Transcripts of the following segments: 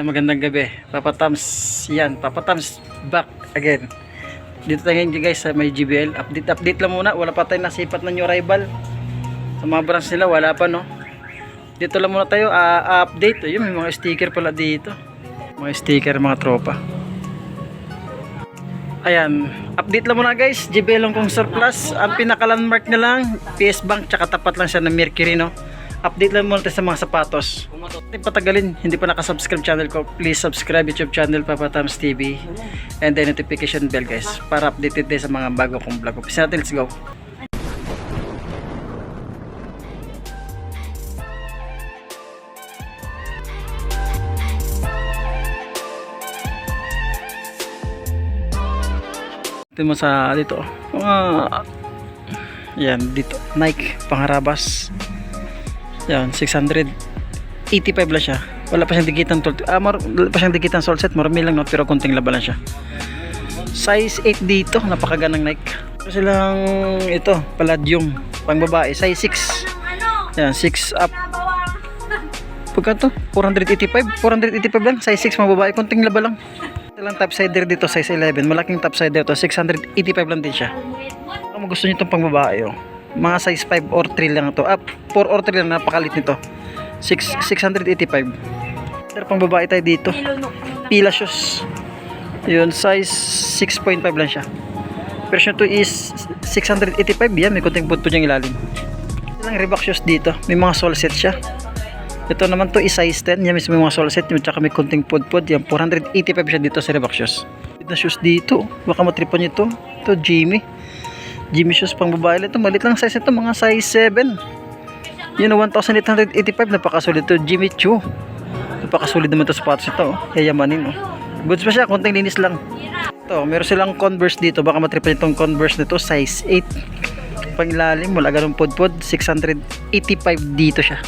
Ayan, magandang gabi. Papa Tams, yan. Papa Tams, back again. Dito tayo ngayon guys sa may GBL. Update, update lang muna. Wala pa tayo nasipat na new arrival. Sa mga branch nila, wala pa no. Dito lang muna tayo, ah, update. Ayun, may mga sticker pala dito. Mga sticker, mga tropa. Ayan, update lang muna guys. GBL lang kong surplus. Ang pinaka-landmark na lang, PS Bank, tsaka tapat lang siya ng Mercury no. Update lang muna tayo sa mga sapatos. Hindi patagalin, hindi pa nakasubscribe channel ko, please subscribe YouTube channel Papa Tams TV and then notification bell guys para updated din sa mga bago kong vlog. Umpisa natin, let's go. Ito mo sa dito. Mga yan dito. Nike pangharabas. Yan 685 lang siya. Wala pa siyang digitan tol. Ah, wala pa siyang digitan sol set. Marami lang no, pero konting laba lang siya. Size 8 dito, napakagandang Nike. Ito silang ito, palladium, pang babae, size 6. Yan, 6 up. Pagka to? 485? 485 lang, size 6 mga babae, konting laba lang. Ito lang topsider dito, size 11. Malaking topsider to, 685 lang din siya. Kung gusto niyo itong pang babae, oh. Mga size 5 or 3 lang to. Up, 4 or 3 lang, napakalit nito. 6, 685. Pero pang babae tayo dito. Pila shoes. Yun, size 6.5 lang siya. Version 2 is 685. Yan, may konting putpo diyang ilalim. Ilang Reebok shoes dito. May mga sole set siya. Ito naman to is size 10. Yan mismo yung mga sole set. Yung tsaka may konting pudpud. Yan, 485 siya dito sa Reebok shoes. Ito shoes dito. Baka matripan nyo ito. Ito, Jimmy. Jimmy shoes pang babae. Ito, malit lang size ito. Mga size 7. Yun, 1,885. Napakasulit to. Jimmy Choo. Napakasulit naman to sapatos ito. Oh. Yayamanin. Oh. Goods pa siya. Konting linis lang. Ito, meron silang Converse dito. Baka matripan itong Converse nito. Size 8. Pangilalim. Wala ganun pudpud. 685 dito siya.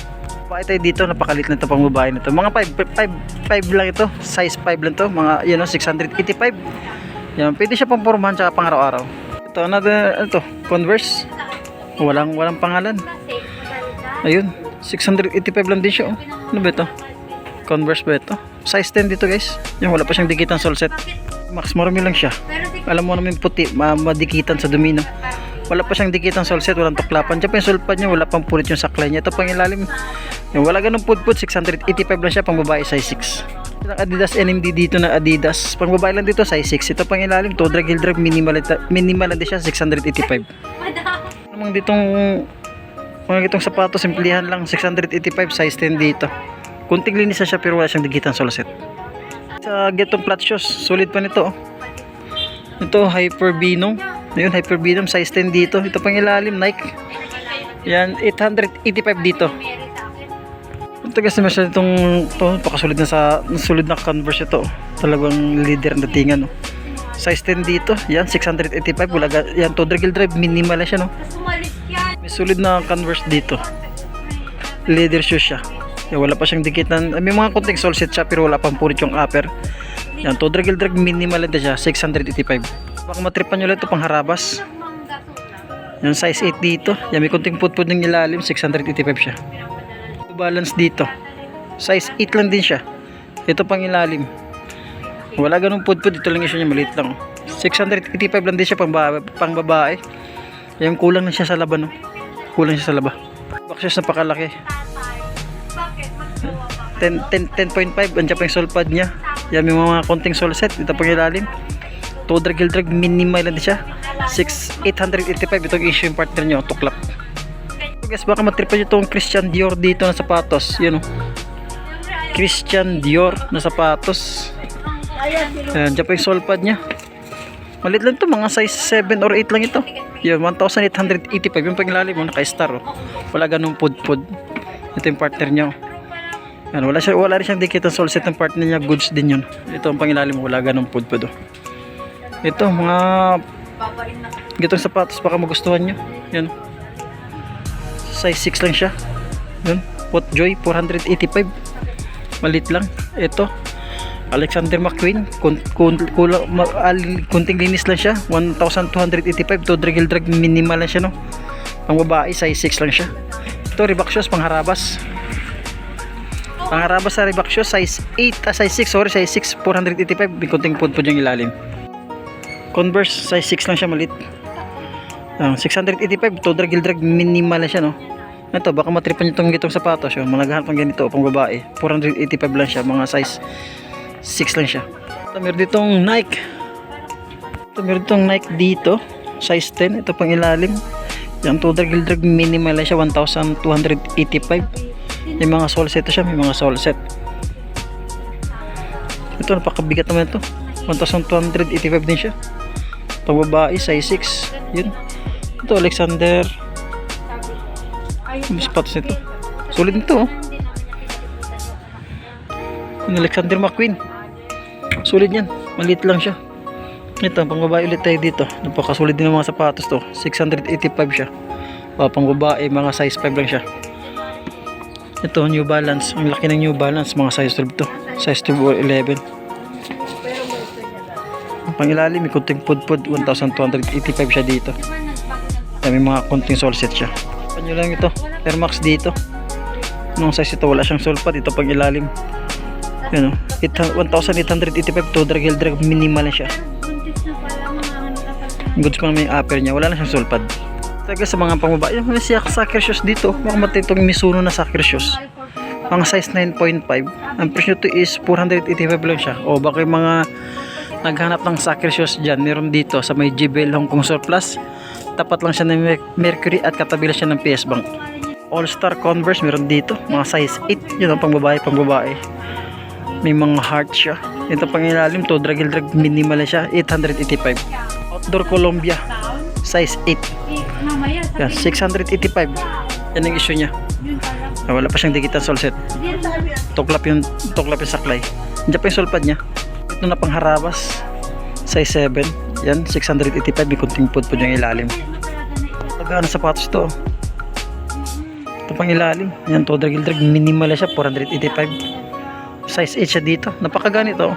Bakit tayo dito? Napakalit na ito pang babae nito. Mga 5, 5, 5 lang ito. Size 5 lang to. Mga, yun know, 685. Yan, pwede siya pang pormahan tsaka pang araw-araw. Ito, another, ano to? Converse. Walang, walang pangalan. Ayun, 685 lang din siya. Oh. Ano ba ito? Converse ba ito? Size 10 dito guys. Yung wala pa siyang dikitan sol set. Max, marami lang siya. Alam mo naman puti, ma madikitan sa dumi no. Wala pa siyang dikitan sol set, walang tuklapan. Diyan pa yung sulpad niya, wala pang punit yung saklay niya. Ito pang ilalim. Yung wala ganun pudpud, 685 lang siya, pang babae size 6. Ilang Adidas NMD dito na Adidas. Pang babae lang dito, size 6. Ito pang ilalim, to drag heel drag, minimal, minimal lang din siya, 685. Namang ditong mga itong sapatos, simplihan lang, 685, size 10 dito. Kunting linis na siya pero wala siyang digitan solo set. Sa getong flat shoes, solid pa nito. oh. Ito, Hyper Venom. Ayun, Hyper Venom, size 10 dito. Ito pang ilalim, Nike. Yan, 885 dito. Ito kasi masyado itong to, pakasolid na sa solid na Converse ito. Talagang leader ang datingan. No? Size 10 dito. Yan, 685. Wala, ga- yan, to draggle drive. Minimal na siya. No? May solid na Converse dito. Leather shoes siya. Yan, wala pa siyang dikitan. May mga konting sole set siya pero wala pang punit yung upper. Yan, to draggle drag minimal na siya. 685. Baka matripan nyo lang ito pang harabas. Yan, size 8 dito. Yan, may konting putpud ng ilalim. 685 siya. Balance dito. Size 8 lang din siya. Ito pang ilalim. Wala ganun pudpud. Ito lang yung niya. Maliit lang. 685 lang din siya pang, ba pang babae. Yung kulang na siya sa laba no. Kulang siya sa laba. Boxes napakalaki. 10 10 10.5 andiyan pa yung sole pad niya. Yan may mga konting sole set. Ito pang ilalim. To drag heel drag minimal lang din siya. 6 885 itong issue yung partner niyo tuklap. Guys baka matripan nyo itong Christian Dior dito na sapatos. Yun oh. Christian Dior na sapatos. Ayan, dyan pa yung sole pad niya. Malit lang to, mga size 7 or 8 lang ito. Yun, 1,885 yung pangilalim mo, naka-star. Oh. Wala ganun pud-pud. Ito yung partner niya. Oh. Yan, wala, siya, wala rin siyang dikit ang sole set ng partner niya, goods din yun. Ito ang pangilalim mo, wala ganun pud-pud. Oh. Ito, mga gitong sapatos, baka magustuhan nyo. Yan. Size 6 lang siya. Yun, Potjoy, 485. Malit lang. Ito, Alexander McQueen, kun, kun, kulang, ma, al, kunting linis lang siya, 1,285 to drag drag minimal lang siya no. Pang babae size 6 lang siya. Ito Reebok shoes pang harabas. Pangarabas sa shoes, size 8, ah, size 6, sorry, size 6, 485. May kunting pod po yung ilalim. Converse, size 6 lang siya malit. Ah, 685, to drag drag minimal na siya, no? Ito, baka matripan nyo itong gitong sapatos. Yung mga naghahanap ng ganito, pang babae. 485 lang siya, mga size 6 lang siya. Ito, meron ditong Nike. Ito, meron ditong Nike dito. Size 10. Ito pang ilalim. Yan, to drag drag minimal lang siya, 1,285. May mga sole set siya, may mga sole set. Ito, napakabigat naman ito. 1,285 din siya. Pang babae, size 6. Yun. Ito, Alexander. Yung sapatos nito. Sulit nito, oh. Yung Alexander McQueen. Sulit yan. Maliit lang siya. Ito, pang babae ulit tayo dito. Napakasulit din ng mga sapatos to. 685 siya. O, pang babae, mga size 5 lang siya. Ito, New Balance. Ang laki ng New Balance. Mga size 12 to. Size 12 or 11. Ang pangilalim, may kunting pudpud. 1,285 siya dito. May mga kunting sole set siya. Panyo lang ito. Air Max dito. Nung size ito, wala siyang sulpad. Ito pang ilalim. Yan o. 1,885 to drag drag minimal na siya. Goods pa naman yung upper niya. Wala na siyang sulpad. Talaga sa mga pangbabae. Yung mga siya soccer shoes dito. Mga matitong Mizuno na soccer shoes. Mga size 9.5. Ang presyo to is 485 lang siya. O baka yung mga naghanap ng soccer shoes dyan. Meron dito sa may JBL Hong Kong Surplus. Tapat lang siya ng Mer- Mercury at katabi lang siya ng PS Bank. All Star Converse meron dito. Mga size 8. Yun ang pangbabae, pangbabae. May mga heart siya. Ito pang ilalim to. Drag drag minimal siya. 885. Outdoor Columbia. Size 8. Yan, 685. Yan ang issue niya. Wala pa siyang digital sol set. Tuklap yung, tuklap yung saklay. Diyan pa yung solpad niya. Ito na pang harabas. Size 7. Yan, 685. May kunting pud po yung ilalim. Tagaan na sapatos to. Ito pang ilalim. Yan, to drag drag minimal siya. 485. Size 8 siya dito. Napakaganito.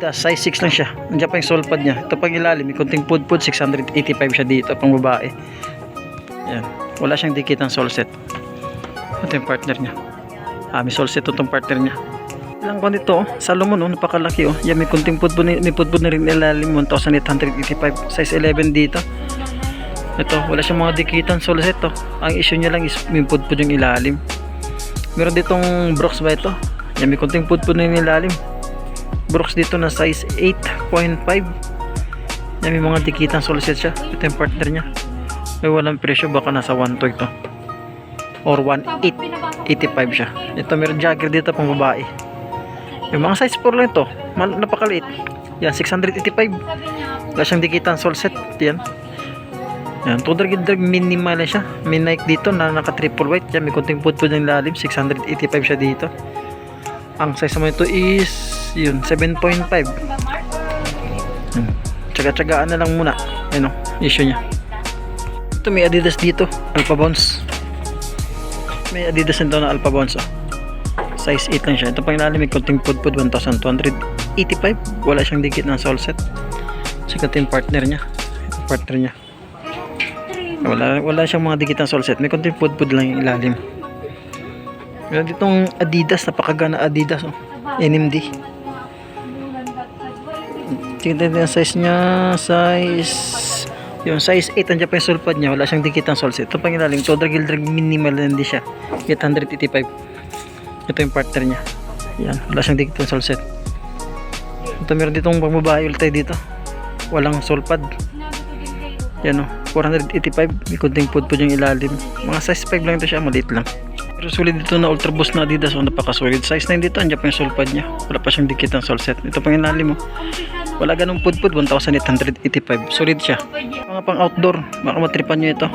Ito, size 6 lang siya. Nandiyan pa yung sole pad niya. Ito pang ilalim. May kunting pud pud. 685 siya dito. Pang babae. Yan. Wala siyang dikit ng sole set. Ito yung partner niya. Ah, may sole set itong partner niya. Ilang ko nito. Salomon, oh. Napakalaki, oh. Yan, may kunting pudpud, ni- may pudpud na rin ilalim. 1,885. Size 11 dito. Ito, wala siyang mga dikitan sole set, oh. Ang issue niya lang is may pudpud yung ilalim. Meron ditong Brooks ba ito? Yan, may kunting pudpud na yung ilalim. Brooks dito na size 8.5. Yan, may mga dikitan sole set siya. Ito yung partner niya. May walang presyo, baka nasa 1 to ito. Or 1.885 siya. Ito meron jagger dito pang babae. Yung mga size 4 lang ito. Napakaliit. Yan, 685. Wala siyang dikitan sole set. Yan. Yan, to drag drag minimal na siya. May Nike dito na naka triple white. Yan, may kunting pudpud ng lalim. 685 siya dito. Ang size naman ito is yun, 7.5. Yan. Tsaga-tsagaan na lang muna. Yan o, issue niya. Ito may Adidas dito. Alpha Bounce. May Adidas nito na Alpha Bounce. Oh. Size 8 lang siya. Ito pang ilalim may pudpud 1,285. Wala siyang dikit ng sole set. Sikat yung partner niya. Ito partner niya. Wala, wala siyang mga dikit ng sole set. May kunting pudpud lang yung ilalim. Meron ditong Adidas. Napakagana Adidas. Oh. NMD. Tingnan natin ang size niya. Size... Yung size 8 ang pa yung sulpad niya. Wala siyang dikit ng sole set. Ito pang ilalim. To drag drag minimal hindi siya. 885. Ito yung partner niya. Yan. Wala siyang dikit ng sole set. Ito meron ditong pangbabae ulit tayo dito. Walang sulpad. Yan o. 485. May kunting pudpud yung ilalim. Mga size 5 lang ito siya. Maliit lang. Pero sulit dito na ultra boost na Adidas. O napakasulit. Size 9 dito. Andiyan pa yung sulpad niya. Wala pa siyang dikit ng sole set. Ito pang ilalim mo. Wala ganong pudpud. 1,885. Solid siya. Mga pang outdoor. Baka matripan nyo ito.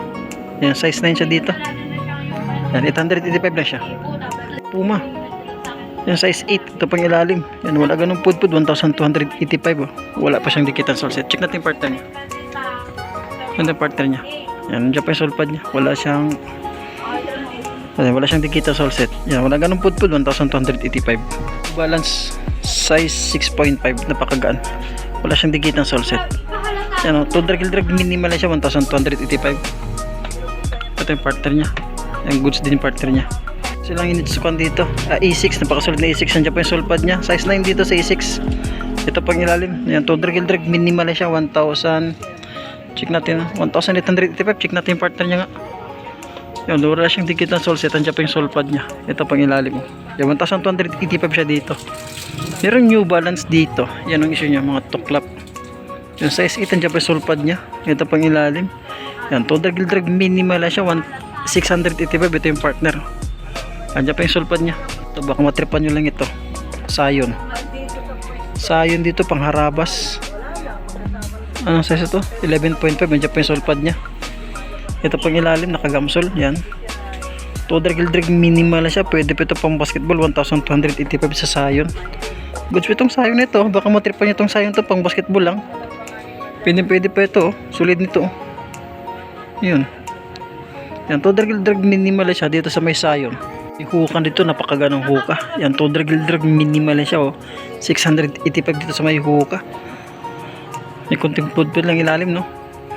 Yan. Size 9 siya dito. Yan. 885 lang siya. Puma. Yan size 8. Ito pang ilalim. Yan. Wala ganong pudpud. 1,285. Oh. Wala pa siyang dikit ng sole set. Check natin yung partner niya. Yan yung partner niya. Yan. Nandiyan pa yung sulpad niya. Wala siyang Ayan, wala siyang dikita sole set. Yan, wala ganun pudpud, 1,285. Balance size 6.5, napakagaan. Wala siyang dikita sole set. Yan o, to drag drag minimal siya, 1,285. Ito yung partner niya. Yung goods din yung partner niya. Silang initsukan dito. Ah, E6, napakasulit na E6. Nandiyan pa yung sulpad niya. Size 9 dito sa E6. Ito pang ilalim. Yan, to drag drag minimal siya. 1,000. Check natin. ah. 1,885. Check natin yung partner niya nga. Yan, wala siyang dikit ng solset. Nandiyan pa yung sulpad niya. Ito pang ilalim. oh. Yan, 1,285 siya dito. Meron New Balance dito. Yan ang issue niya, mga tuklap. Yung size 8, nandiyan pa yung sulpad niya. Ito pang ilalim. Yan, to drag drag minimal lang siya. 1, 685. Ito yung partner. Andiyan pa yung sulpad niya. Ito, baka matripan nyo lang ito. Sayon. Sayon dito, pang harabas. Anong size ito? 11.5. Andiyan pa yung sulpad niya. Ito pang ilalim, nakagamsol. Yan. To drag drag minimal lang siya. Pwede pa ito pang basketball. 1,285 sa sayon. Goods itong sayon nito. Baka matripan nyo itong sayon to pang basketball lang. Pwede pwede pa ito. oh. Sulit nito. oh. Yun. Yan, to drag drag minimal lang siya dito sa may sayon. Yung hukan dito, napakaganong huka. Yan, to drag drag minimal siya oh. 685 dito sa may huka. May konting pudpud lang ilalim no.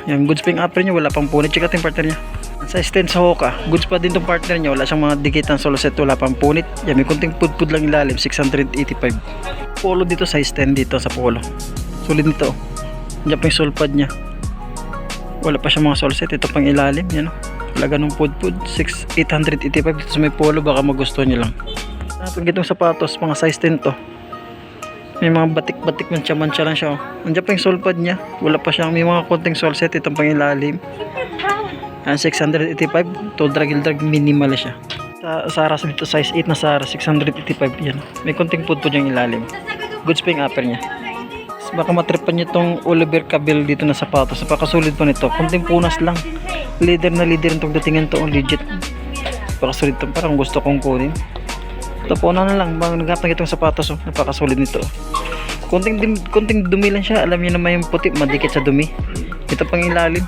Yan, goods pa yung upper niya, wala pang punit. Check natin partner niya. Sa stand sa huka, goods pa din tong partner niya, wala siyang mga dikitan solo set, wala pang punit. Yan, may konting pudpud lang ilalim, 685. Polo dito, size 10 dito sa polo. Sulit nito. oh. Diyan pa yung sulpad niya. Wala pa siyang mga solset. Ito pang ilalim. Yan o. Wala ganong pudpud. 6, 885 dito sa may polo. Baka magustuhan nyo lang. Napag itong sapatos. Mga size 10 to. May mga batik-batik mancha-mancha lang siya. Oh. Nandiyan pa yung sulpad niya. Wala pa siyang may mga konting solset. Itong pang ilalim. Yan, 685. To drag drag minimal siya. Sa Saras dito size 8 na Saras 685 yan. May konting pudpud yung ilalim. Goods pa yung upper niya. Baka matripan niyo tong Oliver Cabell dito na sapatos. Napakasulit pa nito. Kunting punas lang. Leader na leader itong datingan to. oh, Legit. Napakasulit to. Parang gusto kong kunin. Ito po na lang. Bang naghanap na itong sapatos. Oh. Napakasulit nito. Kunting, dim, kunting dumi lang siya. Alam niyo naman yung puti. Madikit sa dumi. Ito pang ilalim.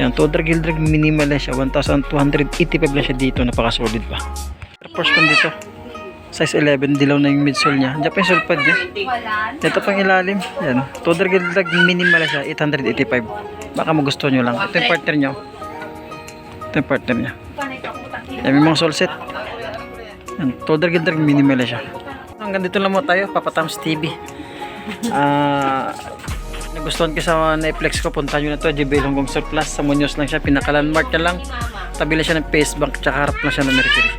Yan. To drag drag minimal lang siya. 1,285 lang siya dito. Napakasulit pa. First one dito. Size 11. Dilaw na yung midsole niya. Diyan pa yung sulpad niya. Ito pang ilalim. Yan. To drag drag minimal lang siya. 885. Baka magustuhan nyo lang. Ito yung partner nyo. Ito yung partner niya. Yan, may mga solset. Yan. To drag drag minimal siya. Hanggang dito lang mo tayo. Papa Tams TV. Ah... nagustuhan ko sa na-flex ko, punta nyo na to, JB Longgong Surplus, sa Muñoz lang siya, pinaka-landmark na lang, tabi lang siya ng Face tsaka harap lang siya ng Mercury.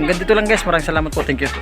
Hanggang dito lang guys, maraming salamat po, thank you.